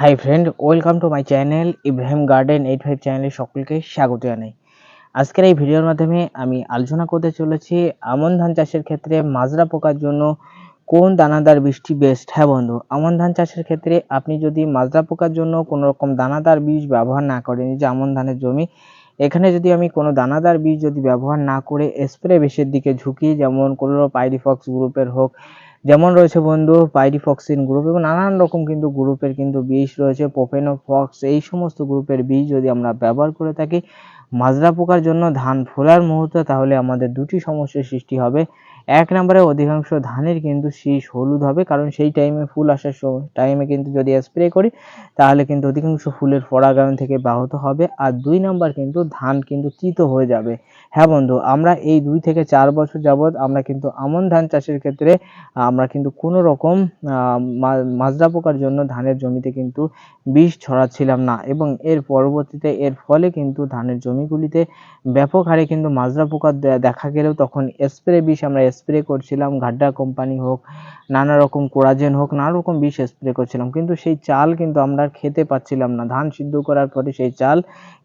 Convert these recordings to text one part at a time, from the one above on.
Hi friend welcome to my channel Ibrahim garden eight five চ্যানেলে সকলকে স্বাগত জানাই। আজকের এই ভিডিওর মাধ্যমে আমি আলোচনা করতে চলেছি আমন ধান চাষের ক্ষেত্রে মাজরা পোকার জন্য কোন দানাদার বীজটি বেস্ট হ্যাঁ বন্ধু, আমন ধান চাষের ক্ষেত্রে আপনি যদি মাজরা পোকার জন্য কোনো রকম দানাদার বীজ ব্যবহার না করেন যে আমন ধানের জমি এখানে যদি আমি কোনো দানাদার বীজ যদি ব্যবহার না করে স্প্রে বেশের দিকে ঝুঁকি, যেমন কোনো পাইরিফক্স গ্রুপের হোক, যেমন রয়েছে বন্ধু পাইরিফক্সিন গ্রুপ এবং নানান রকম কিন্তু গ্রুপের কিন্তু বীজ রয়েছে পোফেনোফক্স এই সমস্ত গ্রুপের বীজ যদি আমরা ব্যবহার করে থাকি, মাজরা পোকার জন্য ধান ফোলার মুহূর্তে তাহলে আমাদের দুটি সমস্যার সৃষ্টি হবে। এক নম্বরে অধিকাংশ ধানের কিন্তু শীষ হলুদ হবে, কারণ সেই টাইমে ফুল আসার সময় টাইমে কিন্তু যদি স্প্রে করি, তাহলে কিন্তু অধিকাংশ ফুলের পরাগায়ন থেকে ব্যাহত হবে। আর দুই নাম্বার কিন্তু ধান কিন্তু তিত হয়ে যাবে। হ্যাঁ বন্ধু, আমরা এই দুই থেকে চার বছর যাবৎ আমরা কিন্তু আমন ধান চাষের ক্ষেত্রে, আমরা কিন্তু কোনো রকম মাজরা পোকার জন্য ধানের জমিতে কিন্তু বিষ ছড়াচ্ছিলাম না এবং এর পরবর্তীতে এর ফলে কিন্তু ধানের জমিগুলিতে ব্যাপক হারে কিন্তু মাজরা পোকা দেখা গেলেও তখন স্প্রে বিষ আমরা স্প্রে করছিলাম, ঘাড্ডা কোম্পানি হোক, নানা রকম কোরাজেন হোক, নানা রকম বিষ স্প্রে করছিলাম। কিন্তু সেই চাল কিন্তু আমরা খেতে পাচ্ছিলাম না। ধান সিদ্ধ করার পরে সেই চাল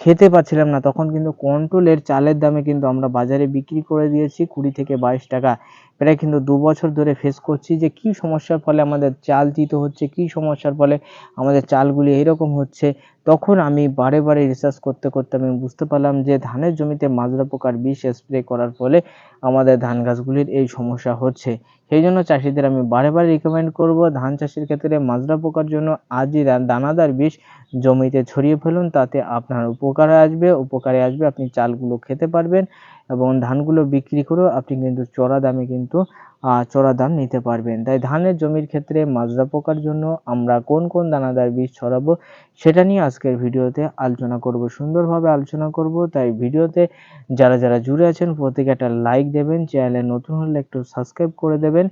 খেতে পাচ্ছিলাম না। তখন কিন্তু কন্ট্রোলের চালের দামে কিন্তু আমরা বাজারে বিক্রি করে দিয়েছি কুড়ি থেকে বাইশ টাকা। প্রায় কিন্তু দু বছর ধরে ফেস করছি যে কি সমস্যার ফলে আমাদের চাল দিতে হচ্ছে, কি সমস্যার ফলে আমাদের চালগুলি এইরকম হচ্ছে। তখন আমি বারে বারে রিসার্চ করতে করতে আমি বুঝতে পারলাম যে ধানের জমিতে মাজরা পোকার বিষ স্প্রে করার ফলে আমাদের ধান গাছগুলির এই সমস্যা হচ্ছে। সেই জন্য চাষিদের আমি বারে বারে রিকমেন্ড করব ধান চাষের ক্ষেত্রে মাজরা পোকার জন্য আজই দানাদার বিষ জমিতে ছড়িয়ে ফেলুন, তাতে আপনার উপকারে আসবে উপকারে আসবে, আপনি চালগুলো খেতে পারবেন এবং ধানগুলো বিক্রি করেও আপনি কিন্তু চড়া দামে কিন্তু কিন্তু চড়া দাম নিতে পারবেন। তাই ধানের জমির ক্ষেত্রে মাজরা পোকার জন্য আমরা কোন কোন দানাদার বীজ ছড়াবো সেটা নিয়ে আজকের ভিডিওতে আলোচনা করব, সুন্দরভাবে আলোচনা করব। তাই ভিডিওতে যারা যারা জুড়ে আছেন প্রত্যেকে একটা লাইক দেবেন, চ্যানেলে নতুন হলে একটু সাবস্ক্রাইব করে দেবেন।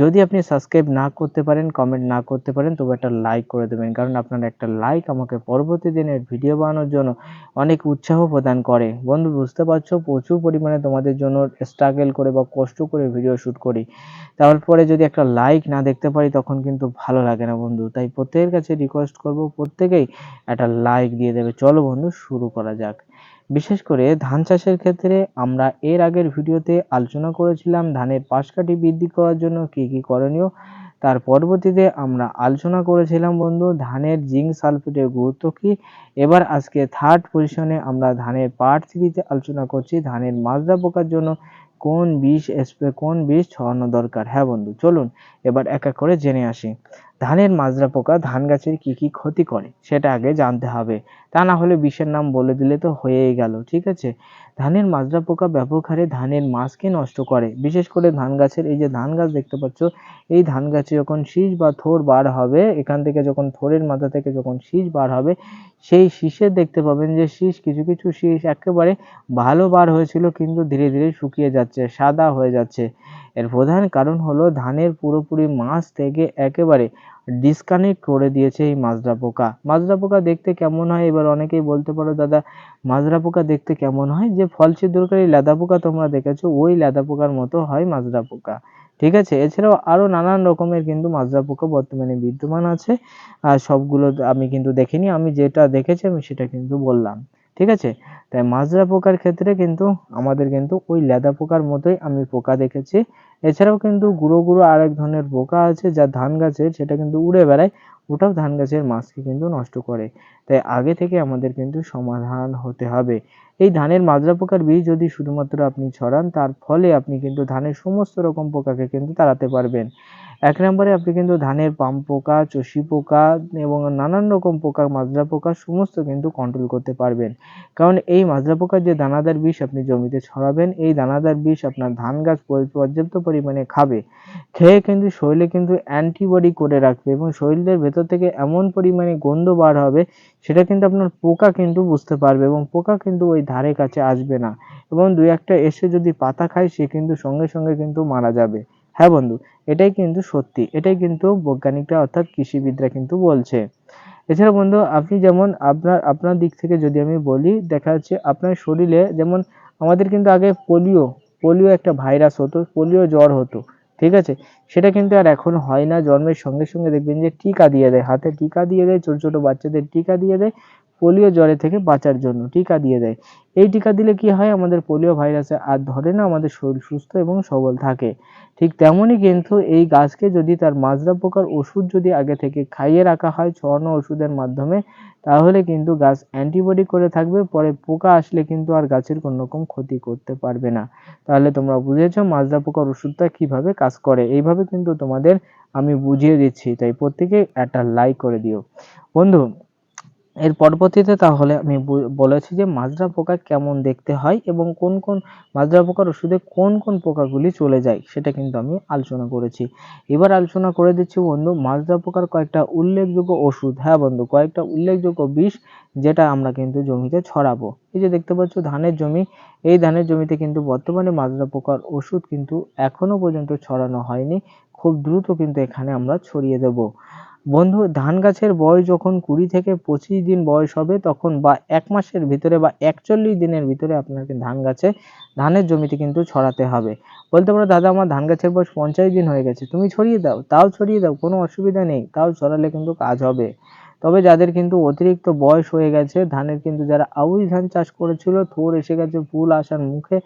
যদি আপনি সাবস্ক্রাইব না করতে পারেন কমেন্ট না করতে পারেন, তবে একটা লাইক করে দেবেন। কারণ আপনার একটা লাইক আমাকে পরবর্তী দিনের ভিডিও বানানোর জন্য অনেক উৎসাহ প্রদান করে। বন্ধু, বুঝতে পারছ? প্রচুর পরিমাণে তোমাদের জন্য স্ট্রাগল করে বা কষ্ট করে ভিডিও শ্যুট করি। তারপরে যদি একটা লাইক না দেখতে পারি, তখন কিন্তু ভালো লাগে না বন্ধু। তাই প্রত্যেকের কাছে রিকোয়েস্ট করব, প্রত্যেকেই একটা লাইক দিয়ে দেবে। চলো বন্ধু, শুরু করা যাক। বিশেষ করে ধান চাষের ক্ষেত্রে আমরা এর আগের ভিডিওতে আলোচনা করেছিলাম ধানের পাশকাঠি বৃদ্ধি করার জন্য কি কি করণীয়। তার পরবর্তীতে আমরা আলোচনা করেছিলাম বন্ধু, ধানের জিঙ্ক সালফেটের গুরুত্ব কি। এবার আজকে থার্ড পজিশনে আমরা ধানের পার্ট থ্রিতে আলোচনা করছি, ধানের মাজরা পোকার জন্য কোন বিষ স্প্রে কোন বিষ ছড়ানো দরকার? হ্যাঁ বন্ধু, চলুন এবার এক এক করে জেনে আসি। ধানের মাজরা পোকা ধান গাছের কি কি ক্ষতি করে, সেটা আগে জানতে হবে। তা না হলে বিষের নাম বলে দিলে তো হয়েই গেল, ঠিক আছে? ধানের মাজরা পোকা ব্যাপক হারে ধানের মাছকে নষ্ট করে। বিশেষ করে ধান গাছের, এই যে ধান গাছ দেখতে পাচ্ছ, এই ধান গাছে যখন শীষ বা থোর বার হবে, এখান থেকে যখন থোরের মাথা থেকে যখন শীষ বার হবে, সেই শীষে দেখতে পাবেন যে শীষ কিছু কিছু শীষ একেবারে ভালো বার হয়েছিল, কিন্তু ধীরে ধীরে শুকিয়ে যাচ্ছে। সাদা হয়ে যাচ্ছে। এর প্রধান কারণ হলো ধানের পুরোপুরি মাছ থেকে একেবারে ডিসকানেক্ট করে দিয়েছে এই মাজরা পোকা। মাজরা পোকা দেখতে কেমন হয়? এবার অনেকেই বলতে পারো, দাদা, মাজরা পোকা দেখতে কেমন হয়? যে ফল ছিদ্রকারী লেদা পোকা তোমরা দেখেছ, ওই লেদা পোকার মতো হয় মাজরা পোকা। ঠিক আছে? এছাড়াও আরও নানান রকমের কিন্তু মাজরা পোকা বর্তমানে বিদ্যমান আছে। আর সবগুলো আমি কিন্তু দেখিনি। আমি যেটা দেখেছি আমি সেটা কিন্তু বললাম। ঠিক আছে? তাই মাজরা পোকার ক্ষেত্রে কিন্তু আমাদের কিন্তু ওই লেদা পোকার মতোই আমি পোকা দেখেছি। এছাড়াও কিন্তু গুঁড়ো গুঁড়ো আরেক ধরনের পোকা আছে যা ধান গাছের, সেটা কিন্তু উড়ে বেড়ায়। ওটাও ধান গাছের মাছকে কিন্তু নষ্ট করে। তাই আগে থেকে আমাদের কিন্তু সমাধান হতে হবে। এই ধানের মাজরা পোকার বীজ যদি শুধুমাত্র আপনি ছড়ান, তার ফলে আপনি কিন্তু ধানের সমস্ত রকম পোকাকে কিন্তু তাড়াতে পারবেন। এক নম্বরে আপনি কিন্তু ধানের পাম পোকা, চষি পোকা এবং নানান রকম পোকা মাজরা পোকা সমস্ত কিন্তু কন্ট্রোল করতে পারবেন। কারণ এই মাজরা পোকার যে দানাদার বিষ আপনি জমিতে ছড়াবেন, এই দানাদার বিষ আপনার ধান গাছ পর্যাপ্ত পরিমাণে খাবে। খেয়ে কিন্তু শরীরে কিন্তু অ্যান্টিবডি করে রাখবে এবং শরীরের ভেতর থেকে এমন পরিমাণে গন্ধ বার হবে, সেটা কিন্তু আপনার পোকা কিন্তু বুঝতে পারবে এবং পোকা কিন্তু ওই ধারে কাছে আসবে না। এবং দুই একটা এসে যদি পাতা খায়, সে কিন্তু সঙ্গে সঙ্গে কিন্তু মারা যাবে। হ্যাঁ বন্ধু এটাই কিন্তু সত্যি, এটাই কিন্তু বৈজ্ঞানিকরা অর্থাৎ কৃষিবিদরা কিন্তু বলছে। এছাড়া বন্ধু, আপনি যেমন আপনার আপনার দিক থেকে যদি আমি বলি, দেখা যাচ্ছে আপনার শরীরে যেমন আমাদের কিন্তু আগে পোলিও পোলিও একটা ভাইরাস হতো, পোলিও জ্বর হতো, ঠিক আছে? সেটা কিন্তু আর এখন হয় না, জন্মের সঙ্গে সঙ্গে দেখবেন যে টিকা দিয়ে দেয়, হাতে টিকা দিয়ে দেয়, ছোট ছোট বাচ্চাদের টিকা দিয়ে দেয় পোলিও জ্বরে থেকে বাঁচার জন্য টিকা দিয়ে দেয়। এই টিকা দিলে কি হয়? আমাদের পোলিও ভাইরাসে আর ধরে না, আমাদের শরীর সুস্থ এবং সবল থাকে। ঠিক তেমনই কিন্তু এই গাছকে যদি তার মাজরা পোকার ওষুধ যদি আগে থেকে খাইয়ে রাখা হয়, ছড়ানো ওষুধের মাধ্যমে, তাহলে কিন্তু গাছ অ্যান্টিবডি করে থাকবে। পরে পোকা আসলে কিন্তু আর গাছের কোনো রকম ক্ষতি করতে পারবে না। তাহলে তোমরা বুঝেছ মাজরা পোকার ওষুধটা কীভাবে কাজ করে? এইভাবে কিন্তু তোমাদের আমি বুঝিয়ে দিচ্ছি। তাই প্রত্যেকে একটা লাইক করে দিও। বন্ধু এর পরবর্তীতে তাহলে আমি বলেছি যে মাজরা পোকা কেমন দেখতে হয় এবং কোন কোন মাজরা পোকার ওষুধে কোন কোন পোকাগুলি চলে যায়, সেটা কিন্তু আমি আলোচনা করেছি। এবার আলোচনা করে দিচ্ছি বন্ধু, মাজরা পোকার কয়েকটা উল্লেখযোগ্য ওষুধ। হ্যাঁ বন্ধু, কয়েকটা উল্লেখযোগ্য বিষ যেটা আমরা কিন্তু জমিতে ছড়াবো। এই যে দেখতে পাচ্ছ ধানের জমি, এই ধানের জমিতে কিন্তু বর্তমানে মাজরা পোকার ওষুধ কিন্তু এখনও পর্যন্ত ছড়ানো হয়নি। খুব দ্রুত কিন্তু এখানে আমরা ছড়িয়ে দেব। বন্ধু, ধান গাছের বয়স যখন কুড়ি থেকে পঁচিশ দিন বয়স হবে, তখন বা এক মাসের ভিতরে বা একচল্লিশ দিনের ভিতরে আপনাকে ধান গাছে, ধানের জমিতে কিন্তু ছড়াতে হবে। বলতে পারো, দাদা, আমার ধান গাছের বয়স পঞ্চাশ দিন হয়ে গেছে, তুমি ছড়িয়ে দাও, তাও ছড়িয়ে দাও, কোনো অসুবিধা নেই, তাও ছড়ালে কিন্তু কাজ হবে। তবে যাদের কিন্তু অতিরিক্ত বয়স হয়ে গেছে, ধানের কিন্তু যারা আউশ ধান চাষ করেছিল, থোর এসে গেছে, ফুল আসার মুখে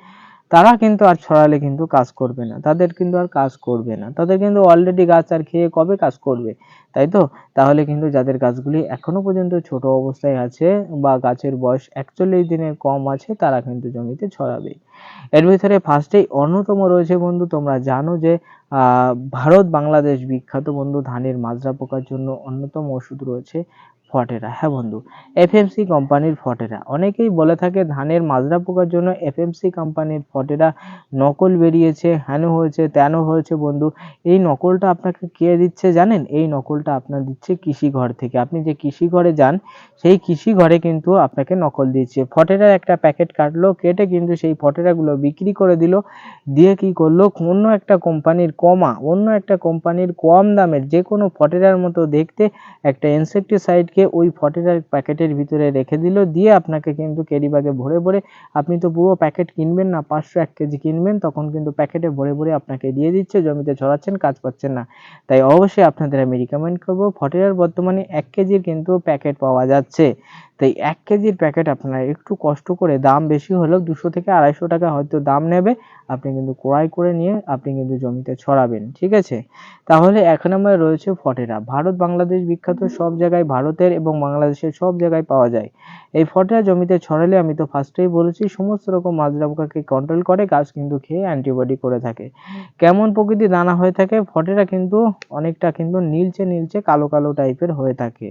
তারা কিন্তু আর ছড়ালে কিন্তু কাজ করবে না। তাদের কিন্তু আর কাজ করবে না। তাদের কিন্তু অলরেডি গাছ আর খেয়ে কবে কাজ করবে? তাই তো? তাহলে কিন্তু যাদের গাছগুলি এখনও পর্যন্ত ছোট অবস্থায় আছে বা গাছের বয়স একচল্লিশ দিনের কম আছে, তারা কিন্তু জমিতে ছড়াবে। এর ভিতরে ফার্স্টেই অন্যতম রয়েছে বন্ধু, তোমরা জানো যে ভারত বাংলাদেশ বিখ্যাত বন্ধু, ধানের মাজরা পোকার জন্য অন্যতম ওষুধ রয়েছে। ফটেরা। হ্যাঁ বন্ধু, এফএমসি কোম্পানির ফটেরা। অনেকেই বলে থাকে ধানের মাজরা পোকার জন্য এফএমসি কোম্পানির ফটেরা নকল বেরিয়েছে, হেন হয়েছে, তেন হয়েছে বন্ধু। এই নকলটা আপনাকে কে দিচ্ছে জানেন? এই নকলটা আপনার দিচ্ছে কৃষি ঘর থেকে। আপনি যে কৃষি ঘরে যান, সেই কৃষি ঘরে কিন্তু আপনাকে নকল দিচ্ছে। ফটেরার একটা প্যাকেট কাটলো, কেটে কিন্তু সেই ফটেরাগুলো বিক্রি করে দিল। দিয়ে কি করল? অন্য একটা কোম্পানির কমা, অন্য একটা কোম্পানির কম দামের যে কোনো ফটেরার মতো দেখতে একটা ইনসেকটিসাইডকে ওই ফটোটার প্যাকেটের ভিতরে রেখে দিল, দিয়ে আপনাকে কিন্তু ক্যারি ব্যাগে ভরে ভরে, আপনি তো পুরো প্যাকেট কিনবেন না, পাঁচশো এক কেজি কিনবেন, তখন কিন্তু প্যাকেটে ভরে ভরে আপনাকে দিয়ে দিচ্ছে, জমিতে ছড়াচ্ছেন, কাজ পাচ্ছেন না। তাই অবশ্যই আপনাদের আমি রিকমেন্ড করব ফটোটার বর্তমানে এক কেজির কিন্তু প্যাকেট পাওয়া যাচ্ছে। তাই এক কেজির প্যাকেট আপনারা একটু কষ্ট করে দাম বেশি হলেও দুশো থেকে আড়াইশো টাকা হয়তো দাম নেবে। আপনি কিন্তু ক্রয় করে নিয়ে আপনি কিন্তু জমিতে ছড়াবেন, ঠিক আছে? তাহলে এক নম্বরে রয়েছে ফটেরা। ভারত, বাংলাদেশ বিখ্যাত সব জায়গায় ভারতের এবং বাংলাদেশের সব জায়গায় পাওয়া যায়। এই ফটেরা জমিতে ছড়ালে আমি তো ফার্স্টেই বলেছি, সমস্ত রকম মাজরা পোকাকে কন্ট্রোল করে, গাছ কিন্তু খেয়ে অ্যান্টিবডি করে থাকে। কেমন প্রকৃতি দানা হয়ে থাকে, ফটেরা কিন্তু অনেকটা কিন্তু নীলচে নীলচে কালো কালো টাইপের হয়ে থাকে।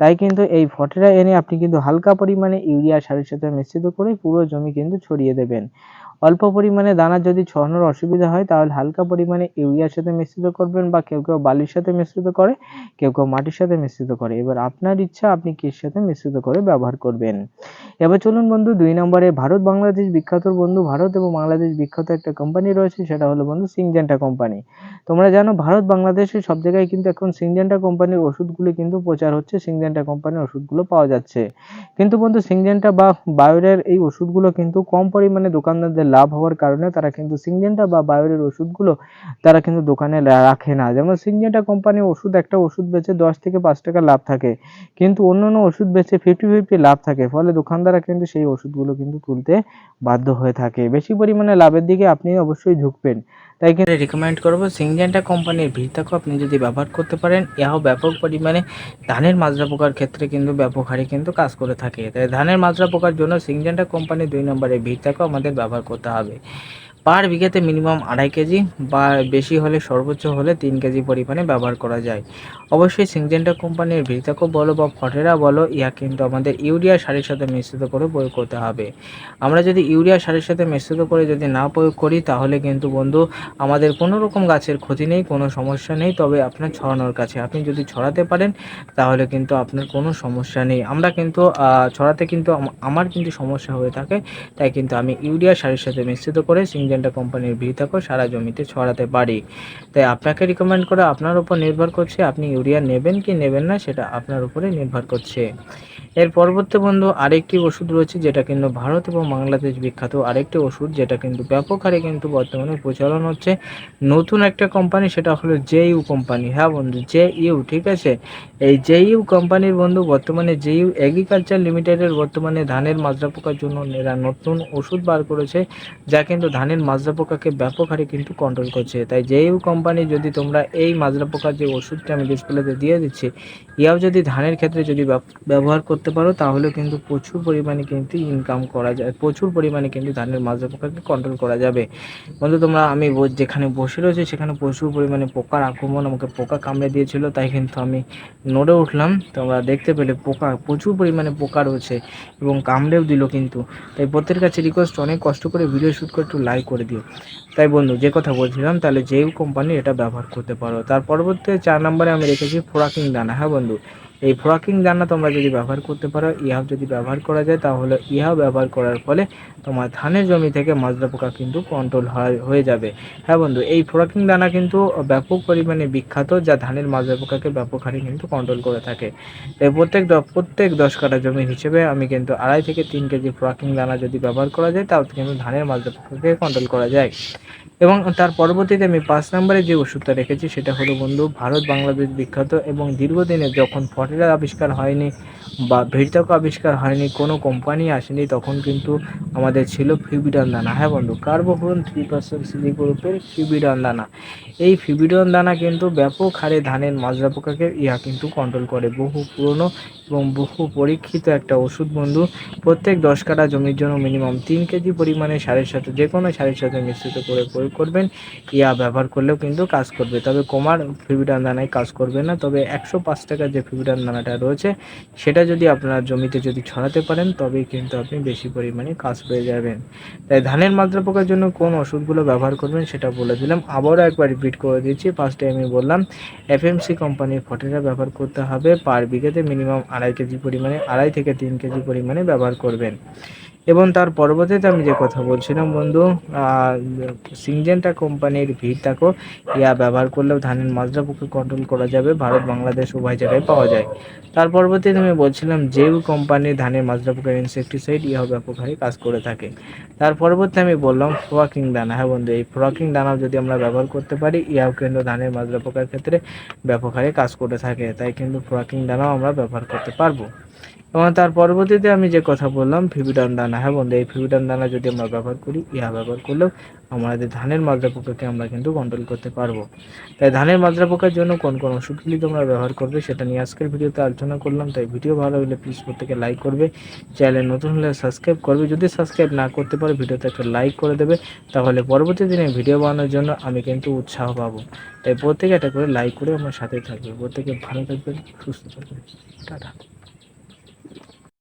তাই কিন্তু এই ফটেরা এনে আপনি কিন্তু হালকা পরিমাণে ইউরিয়া সারের সাথে মিশ্রিত করে পুরো জমি কিন্তু ছড়িয়ে দেবেন। অল্প পরিমাণে দানা যদি ছড়ানোর অসুবিধা হয়, তাহলে হালকা পরিমাণে ইউরিয়ার সাথে মিশ্রিত করবেন বা কেউ কেউ বালির সাথে মিশ্রিত করে, কেউ কেউ মাটির সাথে মিশ্রিত করে। এবার আপনার ইচ্ছা, আপনি কির সাথে মিশ্রিত করে ব্যবহার করবেন। এবার চলুন বন্ধু, দুই নম্বরে ভারত, বাংলাদেশ বিখ্যাত বন্ধু ভারত এবং বাংলাদেশ বিখ্যাত একটা কোম্পানি রয়েছে, সেটা হলো বন্ধু সিংজেন্টা কোম্পানি তোমরা জানো, ভারত বাংলাদেশের সব জায়গায় কিন্তু এখন সিংজেন্টা কোম্পানির ওষুধগুলি কিন্তু প্রচার হচ্ছে সিংজেন্টা কোম্পানির ওষুধগুলো পাওয়া যাচ্ছে। কিন্তু বন্ধু সিংজেন্টা বা বায়োরের এই ওষুধগুলো কিন্তু কম পরিমাণে দোকানদারদের লাভ হওয়ার কারণে তারা কিন্তু সিংজেন্টা বা বায়োরের ওষুধগুলো তারা কিন্তু দোকানে রাখে না। যেমন সিংজেন্টা কোম্পানির ওষুধ, একটা ওষুধ বেচে দশ থেকে পাঁচ টাকা লাভ থাকে। কিন্তু অন্য অন্য ওষুধ বেচে ফিফটি ফিফটি লাভ থাকে। ফলে দোকানদাররা কিন্তু সেই ওষুধগুলো কিন্তু তুলতে বাধ্য হয়ে থাকে। বেশি পরিমাণে লাভের দিকে আপনি অবশ্যই ঝুঁকবেন। তাই কিন্তু রিকমেন্ড করব সিংজেন্টা কোম্পানির ভিড়তাকও আপনি যদি ব্যবহার করতে পারেন ইহাও ব্যাপক পরিমাণে ধানের মাজরা পোকার ক্ষেত্রে কিন্তু ব্যাপক হারে কিন্তু কাজ করে থাকে। তাই ধানের মাজরা পোকার জন্য সিংজেন্টা কোম্পানির দুই নম্বরের ভিড়তাকও আমাদের ব্যবহার করতে হবে। পার বিঘাতে মিনিমাম আড়াই কেজি বা বেশি হলে সর্বোচ্চ হলে তিন কেজি পরিমাণে ব্যবহার করা যায়। অবশ্যই সিংজেন্টা কোম্পানির ভিড়তাকো বলো বা ফটেরা বলো ইয়া কিন্তু আমাদের ইউরিয়া সারের সাথে মিশ্রিত করে প্রয়োগ করতে হবে। আমরা যদি ইউরিয়া সারের সাথে মিশ্রিত করে যদি না প্রয়োগ করি, তাহলে কিন্তু বন্ধু, আমাদের কোনো রকম গাছের ক্ষতি নেই, কোনো সমস্যা নেই, তবে আপনার ছড়ানোর কাছে। আপনি যদি ছড়াতে পারেন, তাহলে কিন্তু আপনার কোনো সমস্যা নেই। আমরা কিন্তু ছড়াতে কিন্তু আমার কিন্তু সমস্যা হয়ে থাকে, তাই কিন্তু আমি ইউরিয়া সারের সাথে মিশ্রিত করে সিংজেন্টা কোম্পানির ভিড়তাকো সারা জমিতে ছড়াতে পারি। তাই আপনাকে রিকমেন্ড করে, আপনার উপর নির্ভর করছে আপনি ইউরিয়া নেবেন কি নেবেন না, সেটা আপনার উপরে নির্ভর করছে। এর পরবর্তী বন্ধু, আরেকটি ওষুধ রয়েছে, যেটা কিন্তু ভারত এবং বাংলাদেশ বিখ্যাত। আরেকটি ওষুধ, যেটা কিন্তু ব্যাপক হারে কিন্তু বর্তমানে প্রচলন হচ্ছে। নতুন একটা কোম্পানি সেটা হলো জে ইউ কোম্পানি হ্যাঁ বন্ধু, জে ইউ, ঠিক আছে? এই জে ইউ কোম্পানির বন্ধু, বর্তমানে জে ইউ এগ্রিকালচার লিমিটেডের বর্তমানে ধানের মাজরা পোকার জন্য এরা নতুন ওষুধ বার করেছে, যা কিন্তু ধানের মাজরা পোকাকে ব্যাপক হারে কিন্তু কন্ট্রোল করছে। তাই ইউ কোম্পানি যদি তোমরা এই মাজরা পোকার যে ওষুধটা আমি ডিসপ্লেতে দিয়ে দিচ্ছি ইয়াও যদি ধানের ক্ষেত্রে যদি ব্যব- ব্যবহার করতে পারো তাহলে কিন্তু প্রচুর পরিমাণে কিন্তু ইনকাম করা যায়, প্রচুর পরিমাণে কিন্তু ধানের মাজরা পোকাকে কন্ট্রোল করা যাবে। বন্ধু, তোমরা আমি যেখানে বসে রয়েছে, সেখানে প্রচুর পরিমাণে পোকার আক্রমণ, আমাকে পোকা কামড়ে দিয়েছিল, তাই কিন্তু আমি নড়ে উঠলাম। তোমরা দেখতে পেলে পোকা, প্রচুর পরিমাণে পোকা রয়েছে এবং কামড়েও দিল কিন্তু। তাই প্রত্যেকের কাছে রিকোয়েস্ট অনেক কষ্ট করে ভিডিও শ্যুট করে একটু লাইক করে দিও। তাই বন্ধু, যে কথা বলছিলাম, তাহলে যে কোম্পানি এটা ব্যবহার করতে পারো। তার পরবর্তী চার নম্বরে আমি রেখেছি ফোরাকিং দানা। হ্যাঁ বন্ধু? এই ফ্রকিং দানা তোমরা যদি ব্যবহার করতে পারো, ইহাও যদি ব্যবহার করা যায়, তাহলে ইহাও ব্যবহার করার ফলে তোমার ধানের জমি থেকে মাজরা পোকা কিন্তু কন্ট্রোল হয়ে যাবে। হ্যাঁ বন্ধু, এই ফ্রকিং দানা কিন্তু ব্যাপক পরিমাণে বিখ্যাত, যা ধানের মাজরা পোকাকে ব্যাপক হারে কিন্তু কন্ট্রোল করে থাকে। তাই প্রত্যেক প্রত্যেক দশ কাঠা জমি হিসেবে আমি কিন্তু আড়াই থেকে তিন কেজি ফ্রকিং দানা যদি ব্যবহার করা যায়, তাও কিন্তু ধানের মাজরা পোকাকে কন্ট্রোল করা যায়। এবং তার পরবর্তীতে আমি পাঁচ নম্বরে যে ওষুধটা রেখেছি সেটা হলো বন্ধু ভারত বাংলাদেশ বিখ্যাত এবং দীর্ঘদিনে যখন ফটেরা আবিষ্কার হয়নি বা ভেড়তাক আবিষ্কার হয়নি, কোনো কোম্পানি আসেনি, তখন কিন্তু আমাদের ছিল ফিবিডন দানা। হ্যাঁ বন্ধু কার্বোফোরন থ্রি পার্সেন্ট সিলি গ্রুপের ফিবিডন দানা। এই ফিবিডন দানা কিন্তু ব্যাপক হারে ধানের মাজরা পোকাকে ইহা কিন্তু কন্ট্রোল করে। বহু পুরনো এবং বহু পরীক্ষিত একটা ওষুধ বন্ধু। প্রত্যেক দশ কাঠা জমির জন্য মিনিমাম তিন কেজি পরিমাণে সারের সাথে যে কোনো সারের সাথে মিশ্রিত করে প্রয়োগ করবেন। ইয়া ব্যবহার করলেও কিন্তু কাজ করবে। তবে কোমার ফিবিডান দানায় কাজ করবে না। তবে একশো পাঁচ টাকার যে ফিবিডান দানাটা রয়েছে, সেটা যদি আপনার জমিতে যদি ছড়াতে পারেন, তবেই কিন্তু আপনি বেশি পরিমাণে কাজ পেয়ে যাবেন। তাই ধানের মাত্রা পোকার জন্য কোন ওষুধগুলো ব্যবহার করবেন সেটা বলে দিলাম। আবারও একবার রিপিট করে দিচ্ছি। ফার্স্টে আমি বললাম এফএমসি কোম্পানির ফটেরা ব্যবহার করতে হবে। পার বিঘাতে মিনিমাম আড়াই কেজি পরিমাণে আড়াই থেকে তিন কেজি পরিমাণে ব্যবহার করবেন। এবং তার পরবর্তীতে আমি যে কথা বলছিলাম, বন্ধু সিনজেন্টা কোম্পানির ভিড় থাকো ইয়া ব্যবহার করলেও ধানের মাজরা পোকা কন্ট্রোল করা যাবে, ভারত, বাংলাদেশ উভয় জায়গায় পাওয়া যায়। তার পরবর্তীতে আমি বলছিলাম জেউ কোম্পানির ধানের মাজরা পোকার ইনসেকটিসাইড ইহাও ব্যাপক হারে কাজ করে থাকে। তার পরবর্তী আমি বললাম, ফ্রকিং দানা। হ্যাঁ বন্ধু, এই ফ্রকিং দানাও যদি আমরা ব্যবহার করতে পারি, ইহাও কিন্তু ধানের মাজরা পোকার ক্ষেত্রে ব্যাপক হারে কাজ করে থাকে। তাই কিন্তু ফ্রকিং দানাও আমরা ব্যবহার করতে পারব। এবং তার পরবর্তীতে আমি যে কথা বললাম ফিবিডান দানা। হ্যাঁ বন্ধু, এই ফিবিডান দানা যদি আমরা ব্যবহার করি, ইহা ব্যবহার করলেও আমাদের ধানের মাজরা পোকাকে আমরা কিন্তু কন্ট্রোল করতে পারব। তাই ধানের মাজরা পোকার জন্য কোন কোন ওষুধগুলি তোমরা ব্যবহার করবে সেটা নিয়ে আজকের ভিডিওতে আলোচনা করলাম। তাই ভিডিও ভালো হলে প্লিজ প্রত্যেকে লাইক করবে। চ্যানেল নতুন হলে সাবস্ক্রাইব করবে। যদি সাবস্ক্রাইব না করতে পারো, ভিডিওতে একটা লাইক করে দেবে। তাহলে পরবর্তী দিনে ভিডিও বানানোর জন্য আমি কিন্তু উৎসাহ পাবো। তাই প্রত্যেকে একটা করে লাইক করে আমার সাথে থাকবে। প্রত্যেকে ভালো থাকবেন, সুস্থ থাকবেন। টাটা।